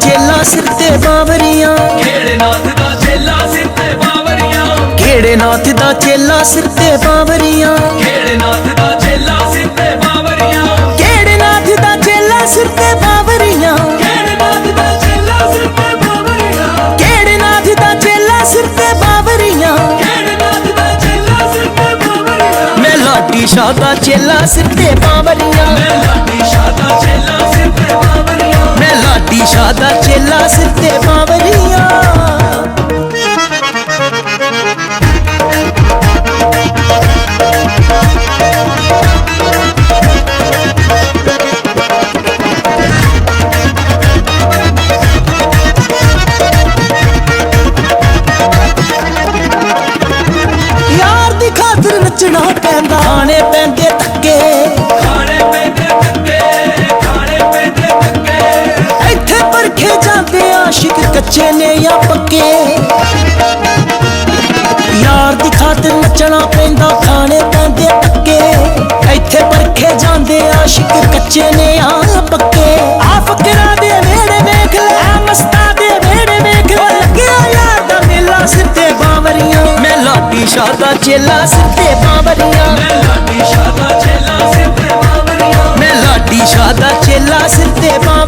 ਚੇਲਾ ਸਿਰ ਤੇ ਬਾਵਰੀਆਂ। ਖੇੜੇ ਨਾਥ ਦਾ ਚੇਲਾ ਸਿਰ ਤੇ ਬਾਵਰੀਆਂ। ਖੇੜੇ ਨਾਥ ਦਾ ਚੇਲਾ ਸਿਰ ਤੇ ਬਾਵਰੀਆਂ। ਖੇੜੇ ਨਾਥ ਦਾ ਚੇਲਾ ਸਿਰ ਤੇ ਬਾਵਰੀਆਂ। ਖੇੜੇ ਨਾਥ ਦਾ ਚੇਲਾ ਸਿਰ ਤੇ ਬਾਵਰੀਆਂ ਖੇੜੇ ਨਾਥ ਦਾ ਚੇਲਾ ਸਿਰ ਤੇ ਬਾਵਰੀਆਂ। ਖੇੜੇ ਨਾਥ ਦਾ ਚੇਲਾ ਸਿਰ ਤੇ ਬਾਵਰੀਆਂ ਖੇੜੇ ਨਾਥ ਦਾ ਚੇਲਾ ਸਿਰ ਤੇ ਬਾਵਰੀਆਂ ਮੈਂ ਲਾਟੀ ਸ਼ਾਹ ਚੇਲਾ ਸਿਰ ਤੇ ਬਾਵਰੀਆਂ ਮੈਂ ਲਾਟੀ ਸ਼ਾਹ ਚੇਲਾ ਦਿਸ਼ਾ ਦਾ ਚੇਲਾ ਸਿੱਧੇ ਬਾਵਰੀਆਂ। ਨੇ ਜਾਂ ਯਾਰ ਦੀ ਖਾਤਰ ਨੱਚਣਾ ਪੈਂਦਾ, ਖਾਣੇ ਪੈਂਦੇ ਪੱਕੇ। ਇੱਥੇ ਪਰਖੇ ਜਾਂਦੇ ਆਸ਼ਿਕ ਕੱਚੇ ਨੇ ਜਾਂ ਪੱਕੇ। ਆ ਫਕਰਾਂ ਦੇ ਵੇੜੇ ਵੇਖ ਲੈ ਆ ਮਸਤਾਂ ਦੇ ਵੇੜੇ ਵੇਖ ਲੈ। ਲੱਗਿਆ ਯਾਰ ਦਾ ਮੇਲਾ ਸਿਰ ਬਾਵਰੀਆਂ। ਮੈਂ ਲਾਡੀ ਸ਼ਾਹ ਦਾ ਚੇਲਾ ਸਿਰ ਤੇ ਬਾਵਰੀਆਂ। ਮੈਂ ਲਾਡੀ ਸ਼ਾਹ ਦਾ ਚੇਲਾ ਸਿਰ ਬਾਵਰੀਆਂ। ਮੈਂ ਲਾਡੀ ਸ਼ਾਹ ਦਾ ਚੇਲਾ ਸਿਰ ਬਾਵਰੀਆਂ।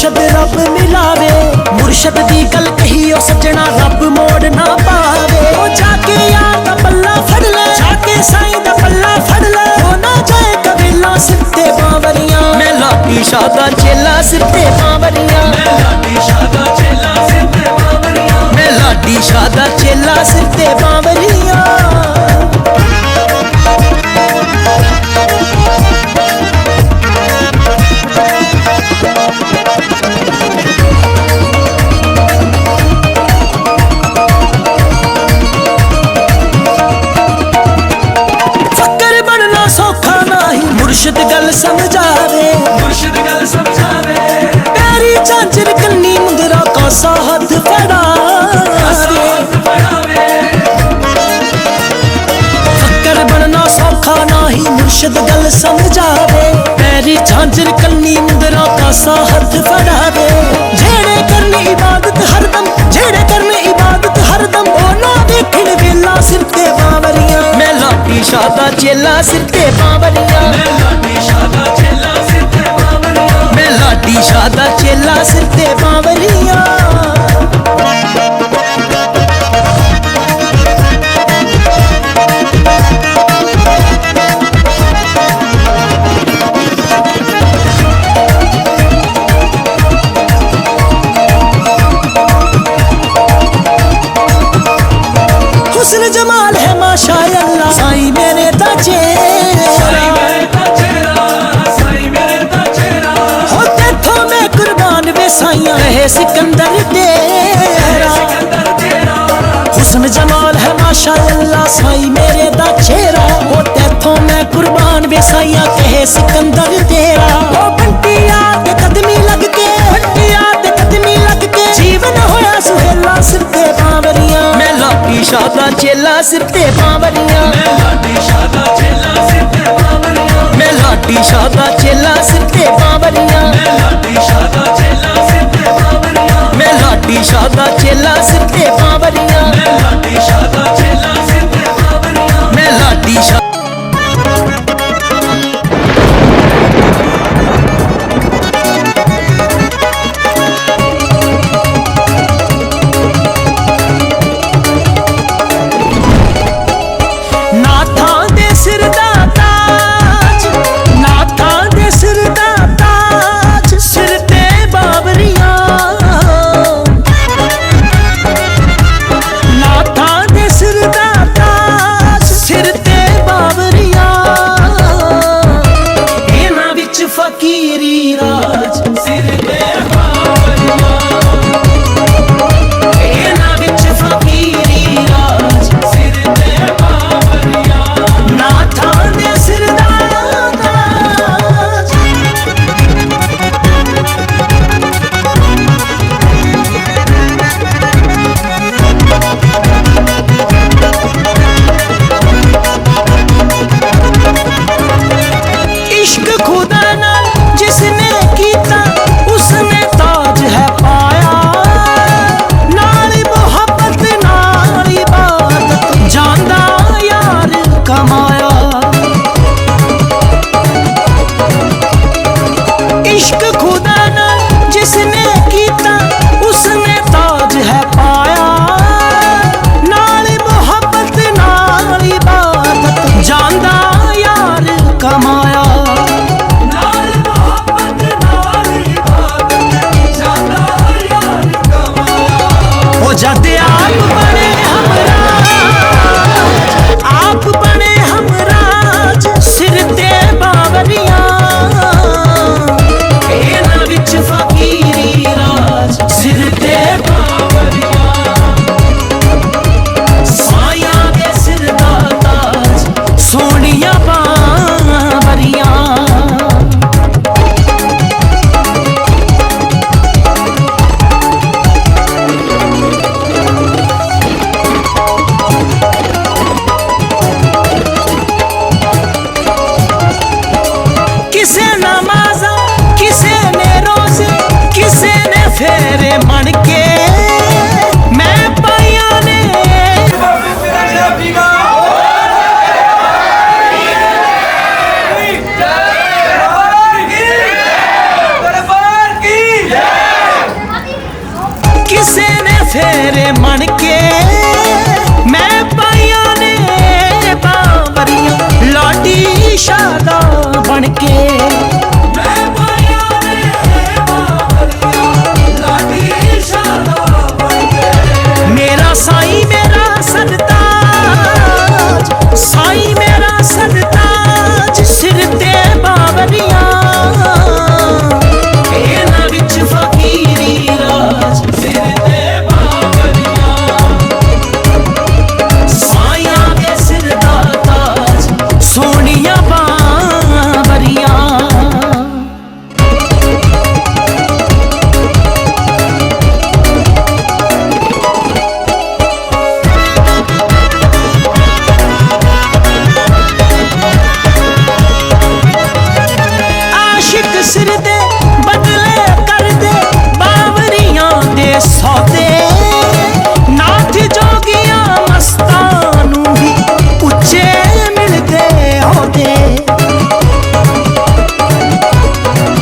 ਮੁਰਸ਼ਿਦ ਰੱਬ ਮਿਲਾਵੇ। ਮੁਰਸ਼ਿਦ ਦੀ ਗੱਲ ਕਹੀ ਉਹ ਸੱਜਣਾ ਰੱਬ ਮੋੜ ਨਾ ਪਾਵੇ। ਉਹ ਜਾ ਕੇ ਯਾਰ ਦਾ ਪੱਲਾ ਫੜ ਲੈ। ਜਾ ਕੇ ਸਾਈਂ ਦਾ ਪੱਲਾ ਫੜ ਲੈ। ਉਹ ਨਾ ਜਾਏ ਕਬੀਲਾ ਸਿਰ ਤੇ ਬਾਵਰੀਆਂ। ਮੈਂ ਲਾਟੀ ਸ਼ਾਹ ਦਾ ਚੇਲਾ ਸਿਰ ਤੇ ਬਾਵਰੀਆਂ। ਮੈਂ ਲਾਟੀ ਸ਼ਾਹ ਦਾ ਚੇਲਾ ਸਿਰ ਤੇ ਬਾਵਰੀਆਂ। ਮੈਂ ਲਾਡੀ ਸ਼ਾਹ ਦਾ ਚੇਲਾ ਸਿਰ ਬਾਵਰੀਆਂ। ਮੁਰਸ਼ਿਦ ਗੱਲ ਸਮਝਾਵੇ ਪੈਰੀ ਝਾਂਜਰ ਕੰਨੀ ਮੁੰਦਰਾ ਕਾਸਾ ਹੱਥ ਫੜਾਵੇ। ਜਿਹੜੇ ਕਰਨ ਇਬਾਦਤ ਹਰਦਮ, ਜਿਹੜੇ ਕਰਨ ਇਬਾਦਤ ਹਰਦਮ ਉਹ ਨਾ ਵੇਲਾ ਸਿਰ ਤੇ ਬਾਵਰੀਆਂ। ਮੈਂ ਲਾਡੀ ਸ਼ਾਹ ਚੇਲਾ ਸਿਰ ਤੇ ਬਾਵਰੀਆਂ। ਮੈਂ ਲਾਡੀ ਸ਼ਾਹ ਚੇਲਾ ਸਿਰ ਤੇ ਬਾਵਰੀਆਂ। ਮੈਂ ਲਾਡੀ ਸ਼ਾਹ ਚੇਲਾ ਸਿਰ हुस्न जमाल है माशा अल्लाह साईं मेरे दा चेहरा हो तेथों मैं कुर्बान वे साईं रहे सिकंदर तेरा हुस्न जमाल है माशा अल्लाह साईं मेरे दा चेहरा हो तेथों मैं कुर्बान वे साईं कहे सिकंदर तेरा ਚੇਲਾ ਸਿਰ ਤੇ ਬਾਵਰੀਆਂ। ਮੈਂ ਲਾਡੀ ਸ਼ਾਹ ਦਾ ਚੇਲਾ ਸਿਰ ਤੇ ਬਾਵਰੀਆਂ। ਮੈਂ ਲਾਡੀ ਸ਼ਾਹ ਦਾ ਚੇਲਾ ਸਿਰ ਤੇ ਬਾਵਰੀਆਂ। ਮੈਂ ਲਾਡੀ ਸ਼ਾਹ ਦਾ ਚੇਲਾ ਸਿਰ ਤੇ ਬਾਵਰੀਆਂ। ਮੈਂ ਲਾਡੀ ਸ਼ਾਹ ਦਾ ਚੇਲਾ ਸਿਰ ਤੇ ਬਾਵਰੀਆਂ। ਮੈਂ ਲਾਡੀ ਸ਼ਾਹ